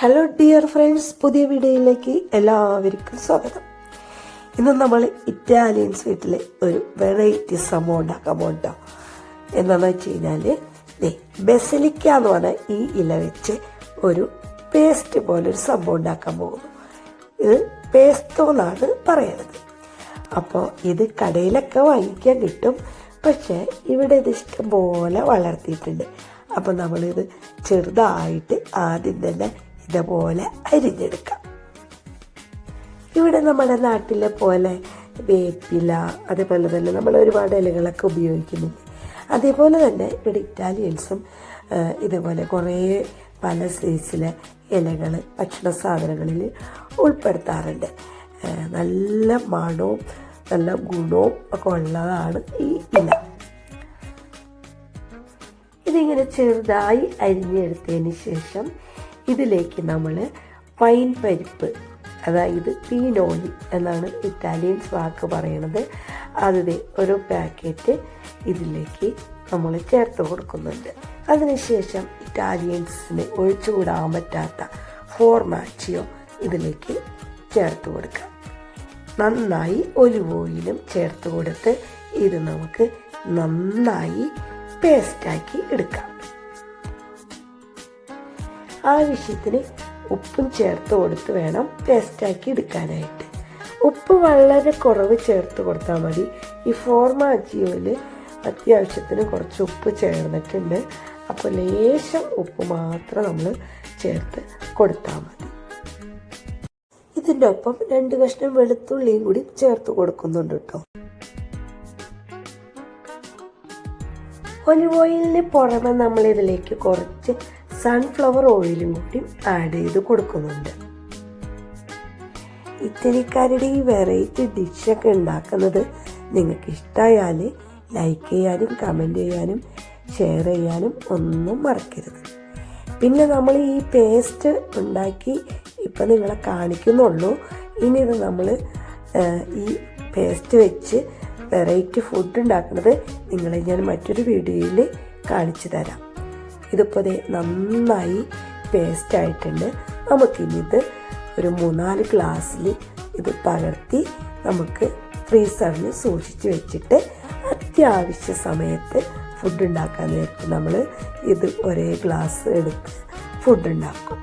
Hello dear friends പുതിയ വീഡിയോയിലേക്ക് എല്ലാവർക്കും സ്വാഗതം. ഇന്ന് നമ്മൾ ഇറ്റാലിയൻ സ്വീറ്റിലെ ഒരു വെറൈറ്റി സംഭവം ഉണ്ടാക്കാൻ പോകട്ടോ എന്താണെന്ന് വെച്ച് കഴിഞ്ഞാൽ ദേ ബെസലിക്ക എന്ന് പറഞ്ഞാൽ ഈ ഇല വെച്ച് ഒരു പേസ്റ്റ് പോലെ ഒരു സംഭവം ഉണ്ടാക്കാൻ പോകുന്നു. ഇത് പേസ്റ്റോ എന്നാണ് പറയുന്നത് അപ്പോൾ ഇത് കടയിലൊക്കെ വാങ്ങിക്കാൻ കിട്ടും. പക്ഷേ ഇവിടെ ഇത് ഇഷ്ടം പോലെ വളർത്തിയിട്ടുണ്ട്. അപ്പം നമ്മളിത് ചെറുതായിട്ട് ആദ്യം തന്നെ ഇതുപോലെ അരിഞ്ഞെടുക്കാം. ഇവിടെ നമ്മുടെ നാട്ടിലെ പോലെ വേപ്പില അതേപോലെ തന്നെ നമ്മൾ ഒരുപാട് ഇലകളൊക്കെ ഉപയോഗിക്കുന്നു അതേപോലെ തന്നെ ഇവിടെ ഇറ്റാലിയൻസും ഇതുപോലെ ഇതേപോലെ കുറേ പല സൈസിലെ ഇലകൾ ഭക്ഷണ സാധനങ്ങളിൽ ഉൾപ്പെടുത്താറുണ്ട്. നല്ല മണവും നല്ല ഗുണവും ഒക്കെ ഉള്ളതാണ് ഈ ഇല. ഇതിങ്ങനെ ചെറുതായി അരിഞ്ഞെടുത്തതിന് ശേഷം ഇതിലേക്ക് നമ്മൾ പൈൻ പരിപ്പ് അതായത് പീനോലി എന്നാണ് ഇറ്റാലിയൻ വാക്ക് പറയണത്. അതിന് ഒരു പാക്കറ്റ് ഇതിലേക്ക് നമ്മൾ ചേർത്ത് കൊടുക്കുന്നുണ്ട്. അതിനുശേഷം ഇറ്റാലിയൻസിന് ഒഴിച്ചുകൂടാൻ പറ്റാത്ത ഫോർമാച്ചിയോ ഇതിലേക്ക് ചേർത്ത് കൊടുക്കാം. നന്നായി ഒലിവ് ഓയിലും ചേർത്ത് കൊടുത്ത് ഇത് നമുക്ക് നന്നായി പേസ്റ്റാക്കി എടുക്കാം. ആവശ്യത്തിന് ഉപ്പും ചേർത്ത് കൊടുത്ത് വേണം പേസ്റ്റാക്കി എടുക്കാനായിട്ട്. ഉപ്പ് വളരെ കുറവ് ചേർത്ത് കൊടുത്താൽ മതി. ഈ ഫോർമാജിയോയിൽ അത്യാവശ്യത്തിന് കുറച്ച് ഉപ്പ് ചേർന്നിട്ടുണ്ട്. അപ്പോൾ ലേശം ഉപ്പ് മാത്രം നമ്മൾ ചേർത്ത് കൊടുത്താൽ മതി. ഇതിന്റെ ഒപ്പം രണ്ട് കഷ്ണം വെളുത്തുള്ളിയും കൂടി ചേർത്ത് കൊടുക്കുന്നുണ്ട് കേട്ടോ. ഒലിവ് ഓയിലിന് പുറമെ നമ്മൾ ഇതിലേക്ക് കുറച്ച് സൺഫ്ലവർ ഓയിലും കൂടി ആഡ് ചെയ്ത് കൊടുക്കുന്നുണ്ട്. ഇറ്റലിക്കാരുടെ ഈ വെറൈറ്റി ഡിഷൊക്കെ ഉണ്ടാക്കുന്നത് നിങ്ങൾക്ക് ഇഷ്ടമായാൽ ലൈക്ക് ചെയ്യാനും കമന്റ് ചെയ്യാനും ഷെയർ ചെയ്യാനും ഒന്നും മറക്കരുത്. പിന്നെ നമ്മൾ ഈ പേസ്റ്റ് ഉണ്ടാക്കി ഇപ്പം നിങ്ങളെ കാണിക്കുന്നുള്ളൂ. ഇനി ഇത് നമ്മൾ ഈ പേസ്റ്റ് വെച്ച് വെറൈറ്റി ഫുഡ് ഉണ്ടാക്കുന്നത് നിങ്ങളെ ഞാൻ മറ്റൊരു വീഡിയോയിൽ കാണിച്ചു തരാം. ഇതിപ്പോൾ ദേ നന്നായി പേസ്റ്റ് ആയിട്ടുണ്ട്. നമുക്കിനി ഇത് ഒരു മൂന്നാൽ ഗ്ലാസ്സിൽ ഇത് പകർത്തി നമുക്ക് ഫ്രീസറിൽ സൂക്ഷിച്ച് വെച്ചിട്ട് അത്യാവശ്യ സമയത്ത് ഫുഡ് ഉണ്ടാക്കാൻ നേരത്ത് നമ്മൾ ഇത് ഒരേ ഗ്ലാസ് എടുത്ത് ഫുഡ് ഉണ്ടാക്കും.